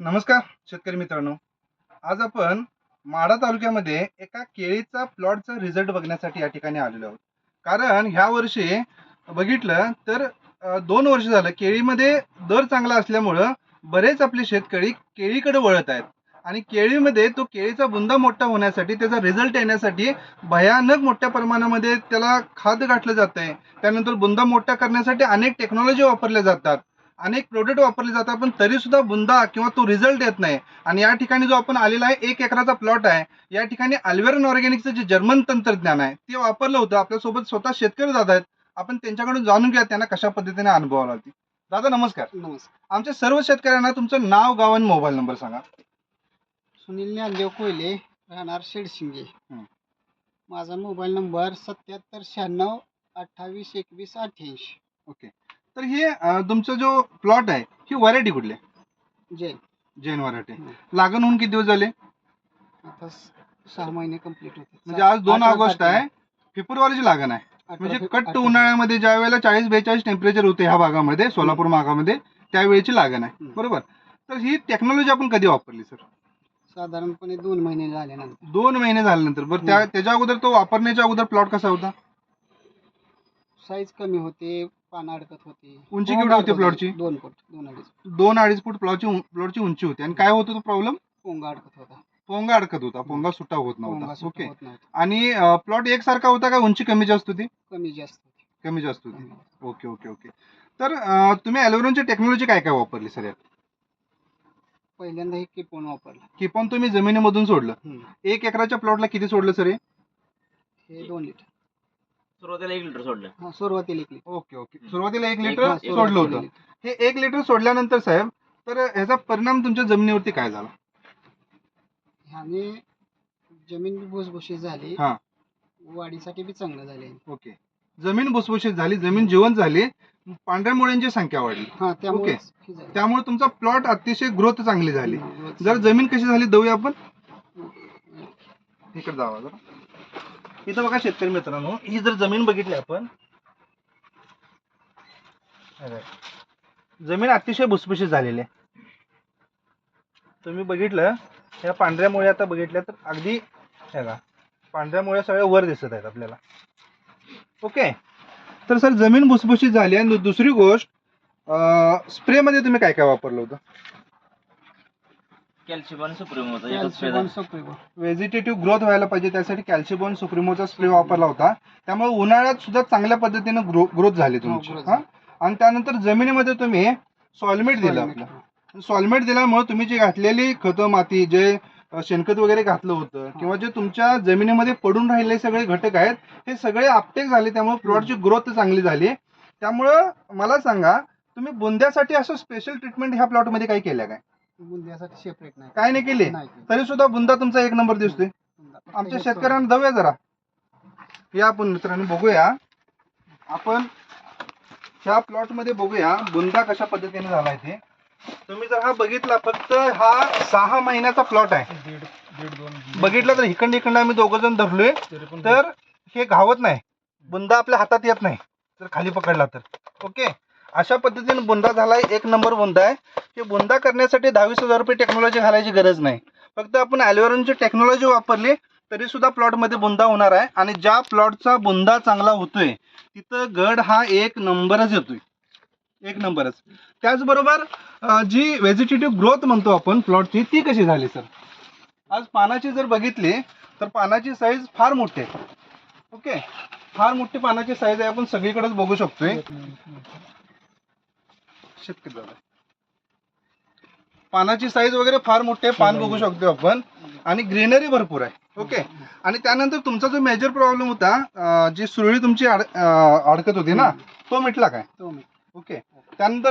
नमस्कार शेतकरी मित्रांनो. आज आपण माढा तालुक्यामध्ये एका केळीचा प्लॉटचा रिझल्ट बघण्यासाठी या ठिकाणी आलेलो आहोत. कारण ह्या वर्षी बघितलं तर दोन वर्ष झालं केळीमध्ये दर चांगला असल्यामुळं बरेच आपले शेतकरी केळीकडे वळत आहेत. आणि केळीमध्ये तो केळीचा बुंदा मोठा होण्यासाठी त्याचा रिझल्ट येण्यासाठी भयानक मोठ्या प्रमाणामध्ये त्याला खाद गाठलं जात आहे त्यानंतर बुंदा मोठा करण्यासाठी अनेक टेक्नॉलॉजी वापरल्या जातात. अनेक प्रोडक्ट वापरले जातात पण तरी सुद्धा बुंदा किंवा तो रिझल्ट येत नाही. आणि या ठिकाणी जो आपण आलेला आहे एक एकराचा प्लॉट आहे या ठिकाणी अल्वेरन ऑर्गॅनिकचं जे जर्मन तंत्रज्ञान आहे ते वापरलं होतं. आपल्यासोबत स्वतः शेतकरी दादा आहेत. आपण त्यांच्याकडून जाणून घ्या त्यांना कशा पद्धतीने अनुभव आला होती दादा नमस्कार. नमस्कार. आमच्या सर्व शेतकऱ्यांना तुमचं नाव गाव आणि मोबाईल नंबर सांगा. सुनील ज्ञानदेव कोयले राहणार शेडशिंगे. हं. माझा मोबाईल नंबर सत्याहत्तर शहाण्णव अठ्ठावीस एकवीस अठ्ठ्याऐंशी. ओके. तर हे अं, तुमचा जो प्लॉट आहे ही व्हरायटी कुठली आहे? जैन. जैन व्हरायटी. लागण होऊन किती दिवस झाले? आता स- सहा महिने कंप्लीट होते म्हणजे आज दोन ऑगस्ट आहे. फेब्रुवारीची लागण आहे. म्हणजे कट्ट उन्हाळ्यामध्ये ज्या वेळेला चाळीस बेचाळीस टेम्परेचर होते ह्या भागामध्ये सोलापूर भागामध्ये त्यावेळेची लागण आहे. बरोबर? तर ही टेक्नॉलॉजी आपण कधी वापरली सर साधारणपणे दोन महिने झाल्यानंतर. दोन महिने झाल्यानंतर. बरं त्या. त्याच्या अगोदर तो वापरण्याच्या अगोदर प्लॉट कसा होता? साईज कमी होते. पानं अडकत होती. उंची पोंग केवढी होती प्लॉटची? दोन फूट दोन अडीच दोन अडीच फूट प्लॉटची प्लॉटची उंची होती. आणि काय होत होतो प्रॉब्लेम पोंगा अडकत होता. पोंगा अडकत होता. पोंगा सुट्टा होत पोंगा नव्हता ओके होत नव्हता. आणि प्लॉट एकसारखा होता का? उंची कमी जास्त होती? कमी जास्त होती. कमी जास्त होती. ओके ओके ओके तर अं, तुम्ही ॲलोवेराची टेक्नॉलॉजी काय काय वापरली सर यात पहिल्यांदा हे किपोन वापरलं. की पण तुम्ही जमिनीमधून सोडलं. हं. एक एकराच्या प्लॉटला किती सोडलं सर हे? हे दोन लिटर. सुरुवातीला एक लिटर सोडलं. हा सुरुवातीला एक लिटर. Okay okay. सुरुवातीला एक एक- लिटर एक- सोडलं होतं. एक लिटर. हे एक लिटर सोडल्यानंतर साहेब तर ह्याचा परिणाम तुमच्या जमिनीवरती काय झाला? ह्याने जमीन बी भुसभुशीत झाली. हा. वाढीसाठी बी चांगलं झाले ओके. जमीन भुसभुशीत झाली जमीन जिवंत झाली पांढऱ्या मुळ्यांची संख्या वाढली. हा त्यामुळे त्यामुळे तुमचा प्लॉट अतिशय ग्रोथ चांगली झाली. जर जमीन कशी झाली देऊया आपण? इकडे जावा जरा. इथं बघा शेतकरी मित्रांनो ही जर जमीन बघितली आपण जमीन अतिशय भुसभुशीत झालेली आहे. तुम्ही बघितलं या पांढऱ्या मुळे आता बघितल्या तर अगदी हे बघा पांढऱ्या मुळे सगळ्या वर दिसत आहेत आपल्याला. ओके? तर सर जमीन भुसभुशीत झाली आणि दुसरी गोष्ट स्प्रेमध्ये तुम्ही काय काय वापरलं होतं? कॅल्शियम आणि सुप्रीम होतं एकच पेदा. व्हेजिटेटिव्ह ग्रोथ व्हायला पाहिजे त्यासाठी कॅल्शियम सुप्रिमोचा स्प्रे वापरला होता. त्यामुळे उन्हाळ्यात सुद्धा चांगल्या पद्धतीने ग्रो ग्रोथ झाली तुमची. हो, growth हा? आणि त्यानंतर जमिनीमध्ये तुम्ही सॉल्मेट दिलं आपलं. सॉल्मेट दिल्यामुळे तुम्ही जी घातलेली खतं माती जे अ, शेणखत वगैरे घातलं होतं किंवा जे तुमच्या जमिनीमध्ये पडून राहिलेले सगळे घटक आहेत हे सगळे आपटेक झाले. त्यामुळे प्लॉटची ग्रोथ चांगली झाली. त्यामुळं मला सांगा तुम्ही बुंद्यासाठी असं स्पेशल ट्रीटमेंट ह्या प्लॉटमध्ये काय केलं काय? बुंद्यासाठी सेपरेट नाही. काय नाही केली? नाही केलं. तरी सुद्धा बुंदा तुमचा एक नंबर दिसतोय. फक्त आमच्या शेतकऱ्यांना जाऊया जरा. या आपण मित्रांनो बघूया. आपण ह्या प्लॉटमध्ये बघूया बुंदा कशा पद्धतीने झालाय ते. तुम्ही जर हा बघितला फक्त हा सहा महिन्याचा प्लॉट आहे. दीड दीड दोन बघितलं तर इकडं इकडं आम्ही दोघ जण धरलोय. तरी पण तर हे घावत नाही. बुंदा आपल्या हातात येत नाही. जर खाली पकडला तर. ओके? अशा पद्धतीने बुंदा झाला आहे एक नंबर बुंदा आहे. हे बुंदा करण्यासाठी दहावीस हजार रुपये टेक्नॉलॉजी घालायची गरज नाही. फक्त आपण ॲल्युअरनची टेक्नॉलॉजी वापरली तरीसुद्धा प्लॉटमध्ये बुंदा होणार आहे. आणि ज्या प्लॉटचा बुंदा चांगला होतोय तिथं गड हा एक नंबरच येतोय. एक नंबरच. त्याचबरोबर जी व्हेजिटेटिव्ह ग्रोथ म्हणतो आपण प्लॉटची ती कशी झाली सर आज पानाची जर बघितली तर पानाची साईज फार मोठी आहे. ओके? फार मोठी पानाची साईज आहे. आपण सगळीकडेच बघू शकतोय. शेतकरी दादा. पानाची साईज वगैरे फार मोठी आहे पान बघू शकतो आपण. आणि ग्रीनरी भरपूर आहे ओके आणि त्यानंतर तुमचा जो मेजर प्रॉब्लेम होता जी सुरळी तुमची अडकत होती ना तो मिटला काय? ओके त्यानंतर